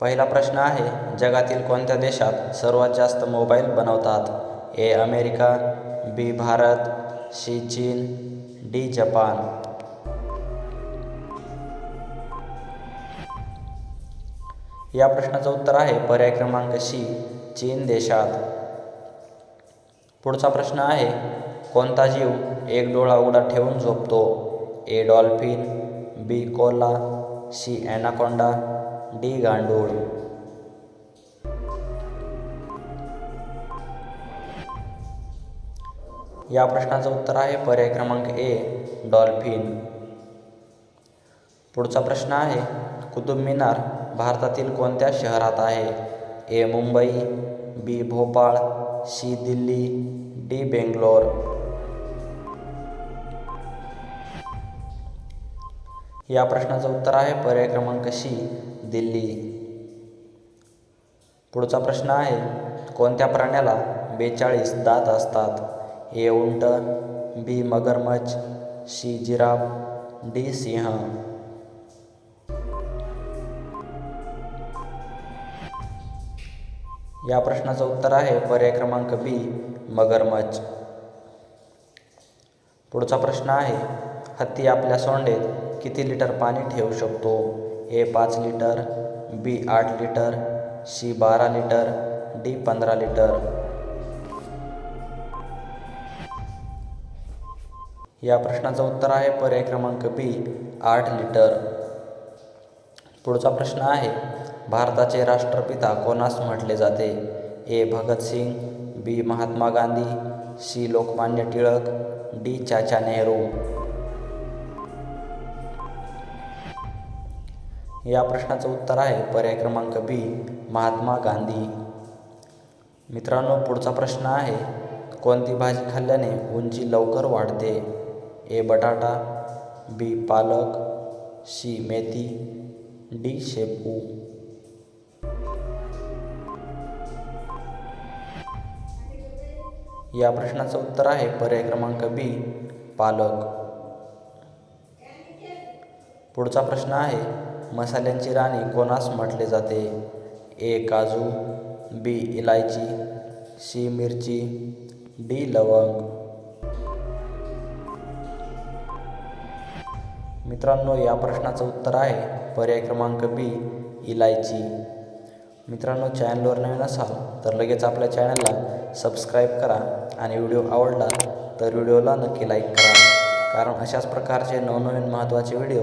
पहिला प्रश्न आहे जगातील कोणत्या देशात सर्वात जास्त मोबाईल बनवतात? A America B Bharat C चीन डी जपान. या प्रश्नाचं उत्तर आहे पर्याय क्रमांक सी चीन देशात. पुढचा प्रश्न आहे कोणता जीव एक डोळा उघडा ठेवून झोपतो? A dolphin B koala C anaconda D गांडूळ. या प्रश्नाचं उत्तर आहे पर्याय क्रमांक ए डॉल्फिन. पुढचा प्रश्न आहे कुतुब मिनार भारतातील कोणत्या शहरात आहे? A Mumbai B Bhopal C Delhi D Bangalore. या प्रश्नाचं उत्तर आहे पर्याय क्रमांक सी दिल्ली. पुढचा प्रश्न आहे कोणत्या प्राण्याला बेचाळीस दात असतात? ए उंट बी मगरमच्छ सी जिराफ डी सिंह. या प्रश्नाचं उत्तर आहे पर्याय क्रमांक बी मगरमच्छ. पुढचा प्रश्न आहे हत्ती आपल्या सोंडेत किती लिटर पाणी ठेवू शकतो? ए पाच लिटर बी आठ लिटर सी बारा लिटर डी पंधरा लिटर. या प्रश्नाचं उत्तर आहे पर्याय क्रमांक बी आठ लिटर. पुढचा प्रश्न आहे भारताचे राष्ट्रपिता कोणास म्हटले जाते? A Bhagat Singh B Mahatma Gandhi C Lokmanya Tilak D Chacha Nehru. या प्रश्नाचं उत्तर आहे पर्याय क्रमांक बी महात्मा गांधी. मित्रांनो पुढचा प्रश्न आहे कोणती भाजी खाल्ल्याने उंची लवकर वाढते? ए बटाटा बी पालक सी मेथी डी शेपू. या प्रश्नाचं उत्तर आहे पर्याय क्रमांक बी पालक. पुढचा प्रश्न आहे मसाल्यांची राणी कोणास म्हटले जाते? ए काजू बी इलायची सी मिरची डी लवंग. मित्रांनो या प्रश्नाचं उत्तर आहे पर्याय क्रमांक बी इलायची. मित्रांनो चॅनलवर नवीन असाल तर लगेच आपल्या चॅनलला सबस्क्राईब करा आणि व्हिडिओ आवडला तर व्हिडिओला नक्की लाईक करा. कारण अशाच प्रकारचे नवनवीन महत्त्वाचे व्हिडिओ